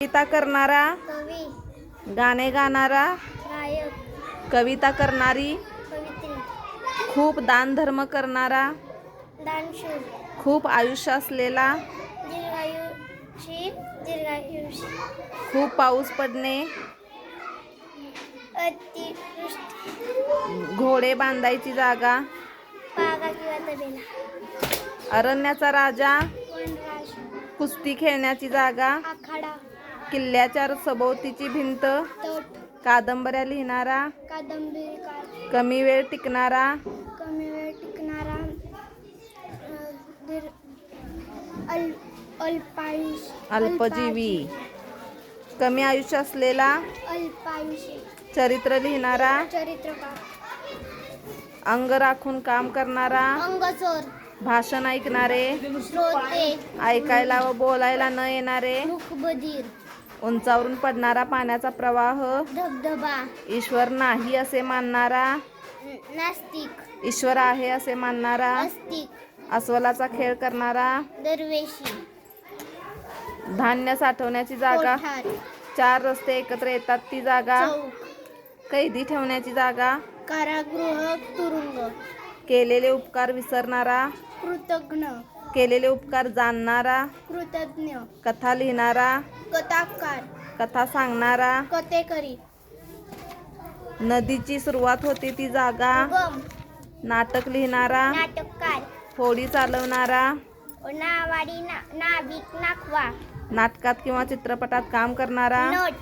कविता करणारा कवी. गाणे गाणारा गायक. कविता करणारी कवित्री. खूप दानधर्म करणारा दानशूर. खूप आयुष्य असलेला दीर्घायुषी दीर्घायुषी. खूप पाऊस पडणे अतिवृष्टी. घोडे बांधायची जागा पागा किंवा तबेला अरण्याचा राजा? कुस्ती खेळण्याची जागा आखाडा. किल्ल्याच्या सभोवतीची भिंत. तट. कादंबऱ्या लिहिणारा. कादंबरीकार कमी वेळ टिकणारा. कमी वेळ टिकणारा. अ, दीर अल अल्पायुष अल्पजीवी. कमी आयुष्य असलेला. अल्पायुषी. चरित्र लिहिणारा. चरित्रकार. अंग राखून काम करणारा. अंगचोर भाषण ऐकणारे. श्रोते. ऐकायला व बोलायला न येणारे. मुखबधीर. उंचावरून पडणारा पाण्याचा प्रवाह धबधबा. ईश्वर नाही असे मानणारा नास्तिक. ईश्वर आहे असे मानणारा अस्वलाचा खेळ करणारा दरवेशी. धान्य साठवण्याची जागा कोठार. चार रस्ते एकत्र येतात ती जागा चौक. कैदी ठेवण्याची जागा कारागृह तुरुंग. केलेले उपकार विसरणारा कृतज्ञ. केलेले उपकार जाणणारा कृतज्ञ कथा लिहिणारा कथाकार कथा सांगणारा कथेकरी नदीची सुरुवात होते ती जागा नाटक लिहिणारा नाटककार होडी चालवणारा नावाडी ना नाविक नाखवा नाटकात किंवा चित्रपटात काम करणारा नट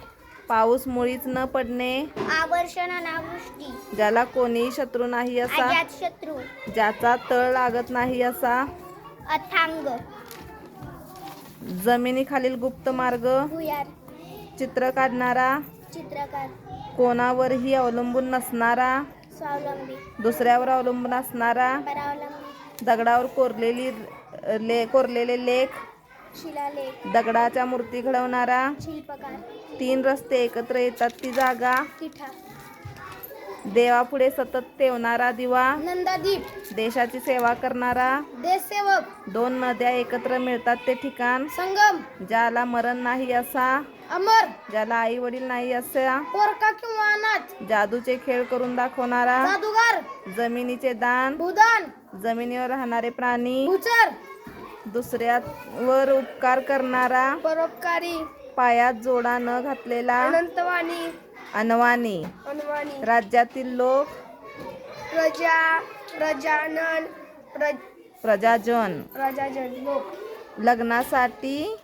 पाऊस मुळीच न पडणे आवर्षण अनावृष्टी ज्याला कोणीही शत्रू नाही असा अजात शत्रू ज्याचा तळ लागत नाही असा अथांग. जमिनीखालील गुप्त मार्ग. भुयार. चित्र काढणारा. चित्रकार. कोणावरही अवलंबून नसणारा. स्वावलंबी. दुसऱ्यावर अवलंबून असणारा. परावलंबी. दगडावर कोरलेली ले कोरलेले लेख. शिलालेख. दगडाच्या मूर्ती घडवणारा. शिल्पकार. तीन रस्ते एकत्र येतात ती जागा. किठा. देवापुढे सतत तेवणारा दिवा नंदादीप. देशाची सेवा करणारा देशसेवक. दोन नद्या एकत्र मिळतात ते ठिकाण. संगम. ज्याला मरण नाही असा अमर. ज्याला आई वडील नाही असा पोरका किंवा अनाथ. जादूचे खेळ करून दाखवणारा जादूगार. जमिनीचे दान भूदान. जमिनीवर राहणारे प्राणी भूचर. दुसऱ्यावर उपकार करणारा परोपकारी. पायात जोडा न घातलेला अनंतवाणी. अनवाणी. अनवाणी. राज्यातील लोक. प्रजा प्रजानन प्रज प्रजाजन. प्रजाजन लोक. लग्नासाठी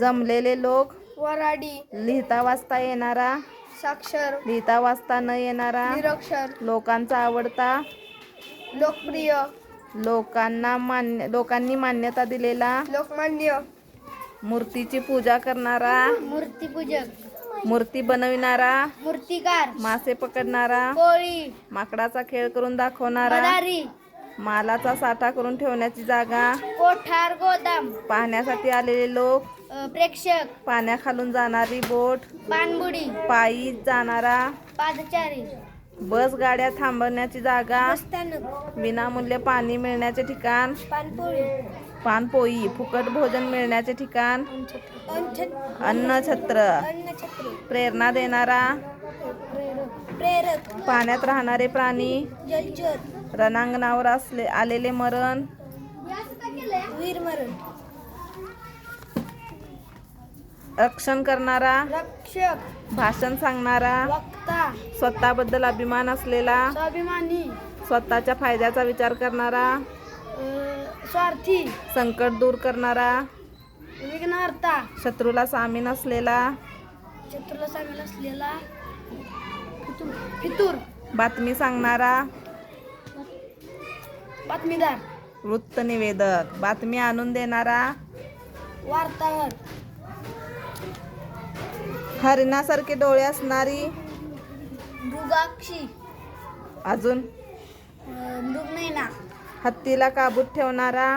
जमलेले लोक. वराडी. लिहिता वाचता येणारा. साक्षर. लिहिता वाचता न येणारा. निरक्षर. लोकांचा आवडता. लोकप्रिय. लोकांना मान्य लोकांनी मान्यता दिलेला. लोकमान्य. मूर्तीची पूजा करणारा. मूर्तीपूजक. मूर्ती बनविणारा मूर्तिकार मासे पकडणारा कोळी माकडाचा खेळ करून दाखवणारा मदारी मालाचा साठा करून ठेवण्याची जागा कोठार गोदाम पाहण्यासाठी आलेले लोक अ, प्रेक्षक पाण्याखालून जाणारी बोट पानबुडी पायी जाणारा पादचारी बस गाड्या थांबवण्याची जागा विनामूल्य पाणी मिळण्याचे ठिकाण पानपोळी पानपोई फुकट भोजन मिळण्याचे ठिकाण? अन्नछत्र. प्रेरणा देणारा? पाण्यात राहणारे प्राणी? रणांगणावर असले आलेले मरण? वीरमरण रक्षण करणारा? रक्षक भाषण सांगणारा? वक्ता स्वतःबद्दल अभिमान असलेला? स्वाभिमानी. स्वतःच्या फायद्याचा विचार करणारा? स्वार्थी. संकट दूर करणारा. विघ्नहर्ता. शत्रूला सामी नसलेला. शत्रूला सामील असलेला फितूर. फितूर. बातमी सांगणारा. बातमीदार. वृत्तनिवेदक बातमी आणून देणारा. वार्ताहर. हरिणासारखे डोळे असणारी. मृगाक्षी. अजून? अ, मृगनयना हत्तीला काबूत ठेवणारा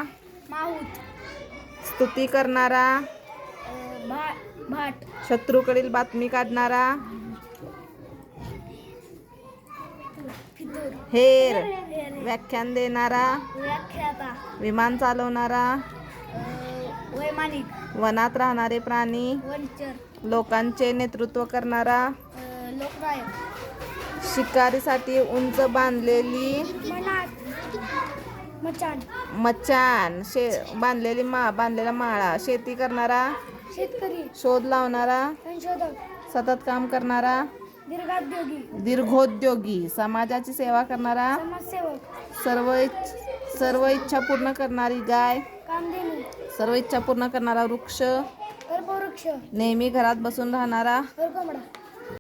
माहूत स्तुती करणारा भा भाट. शत्रूकडील बातमी काढणारा हेर. व्याख्यान देणारा व्याख्याता. विमान चालवणारा वैमानिक. वनात राहणारे प्राणी लोकांचे नेतृत्व करणारा लोकनायक शिकारीसाठी उंच बांधलेली मचान. मचान. शे बांधलेली मा बांधलेला माळा. शेती करणारा शेतकरी. शोध लावणारा संशोधक. सतत काम करणारा दीर्घोद्योगी. दीर्घोद्योगी. समाजाची सेवा करणारा समाजसेवक. सर्व इच्छ- सर्व इच्छा पूर्ण करणारी गाय कामधेनू. सर्व इच्छा पूर्ण करणारा वृक्ष कर्पवृक्ष नेहमी घरात बसून राहणारा